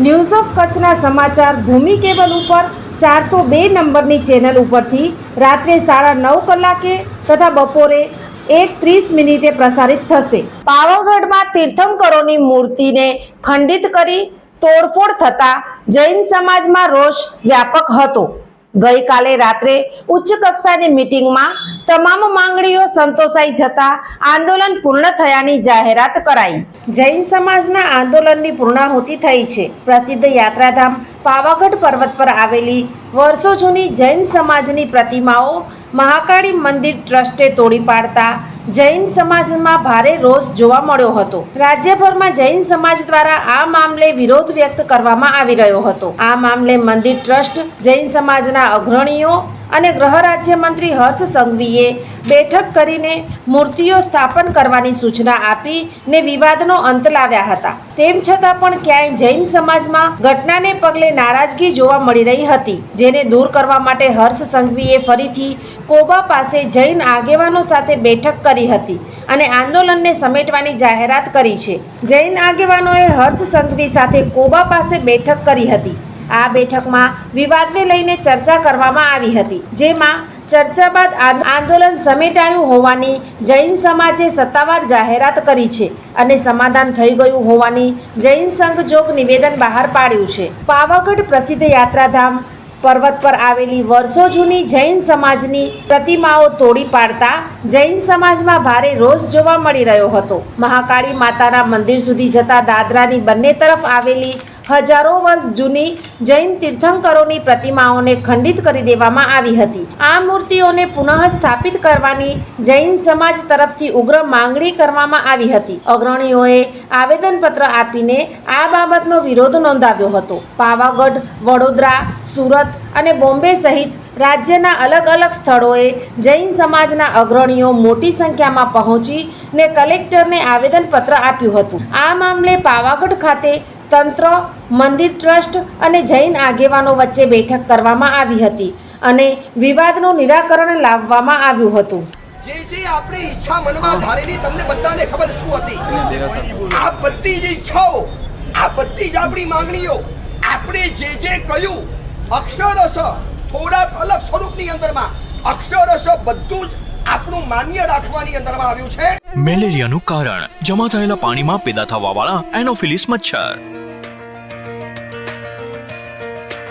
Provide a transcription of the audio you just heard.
news of કચ્છના સમાચાર ભૂમિ cable ઉપર ચારસો બે નંબરની ચેનલ ઉપરથી રાત્રે સાડા નવ કલાકે તથા બપોરે એક ત્રીસ મિનિટે પ્રસારિત થશે. પાવાગઢમાં તીર્થંકરોની મૂર્તિને ખંડિત કરી તોડફોડ થતા જૈન સમાજમાં રોષ વ્યાપક હતો. ગઈકાલે રાત્રે ઉચ્ચ કક્ષાની મીટિંગમાં તમામ માંગણીઓ સંતોષાઈ જતા આંદોલન પૂર્ણ થયાની જાહેરાત કરાઈ. જૈન સમાજના આંદોલનની પૂર્ણાહુતિ થઈ છે. પ્રસિદ્ધ યાત્રાધામ પાવાગઢ પર્વત પર આવેલી વર્ષો જૂની જૈન સમાજની પ્રતિમાઓ મહાકાળી મંદિર ટ્રસ્ટે તોડી પાડતા જૈન સમાજમાં ભારે રોષ જોવા મળ્યો હતો. રાજ્યભરમાં જૈન સમાજ દ્વારા આ મામલે વિરોધ વ્યક્ત કરવામાં આવી રહ્યો હતો. આ મામલે મંદિર ટ્રસ્ટ જૈન સમાજના અગ્રણીઓ અને ગૃહ રાજ્યમંત્રી હર્ષ સંઘવીએ બેઠક કરીને મૂર્તિઓ સ્થાપન કરવાની સૂચના આપી ને વિવાદનો અંત લાવ્યા હતા. તેમ છતાં પણ ક્યાંય જૈન સમાજમાં ઘટનાને પગલે નારાજગી જોવા મળી રહી હતી, જેને દૂર કરવા માટે હર્ષ સંઘવીએ ફરીથી કોબા પાસે જૈન આગેવાનો સાથે બેઠક કરી હતી અને આંદોલનને સમેટવાની જાહેરાત કરી છે. જૈન આગેવાનોએ હર્ષ સંઘવી સાથે કોબા પાસે બેઠક કરી હતી. આ બેઠકમાં વિવાદને લઈને ચર્ચા કરવામાં આવી હતી, જેમાં ચર્ચા બાદ આંદોલન સમેટાયું હોવાની જૈન સમાજે સત્તાવાર જાહેરાત કરી છે અને સમાધાન થઈ ગયું હોવાની જૈન સંઘ જોગ નિવેદન બહાર પાડ્યું છે. પાવાગઢ પ્રસિદ્ધ યાત્રાધામ પર્વત પર આવેલી વર્ષો જૂની જૈન સમાજની પ્રતિમાઓ તોડી પાડતા જૈન સમાજમાં ભારે રોષ જોવા મળી રહ્યો હતો. મહાકાળી માતાના મંદિર સુધી જતા દાદરાની બંને તરફ આવેલી હજારો વર્ષ જૂની જૈન તીર્થંકરોની પ્રતિમાઓને ખંડિત કરી દેવામાં આવી હતી. આ મૂર્તિઓને પુનઃ સ્થાપિત કરવાની જૈન સમાજ તરફથી ઉગ્ર માંગણી કરવામાં આવી હતી. અગ્રણીઓએ આવેદનપત્ર આપીને આ બાબતનો વિરોધ નોંધાવ્યો હતો. પાવાગઢ, વડોદરા, સુરત અને બોમ્બે સહિત રાજ્યના અલગ અલગ સ્થળોએ જૈન સમાજના અગ્રણીઓ મોટી સંખ્યામાં પહોંચી ને કલેક્ટરને આવેદનપત્ર આપ્યું હતું. આ મામલે પાવાગઢ ખાતે તંત્ર મંદિર ટ્રસ્ટ અને જૈન આગેવાનો વચ્ચે બેઠક કરવામાં આવી હતી અને વિવાદનું નિરાકરણ લાવવામાં આવ્યું હતું. જે જે આપણે ઈચ્છા મનમાં ધારેલી તમને બધાને ખબર શું હતી? આ બધી જ ઈચ્છાઓ આ બધી જ આપણી માંગણીઓ આપણે જે જે કહ્યું અક્ષરશ થોડાક અલગ સ્વરૂપની અંદરમાં અક્ષરશ બધું જ આપણું માન્ય રાખવાની અંદરમાં આવ્યું છે. મેલેરિયાનું કારણ જમા થયેલા પાણીમાં પેદા થવાવાળા એનોફિલિસ મચ્છર.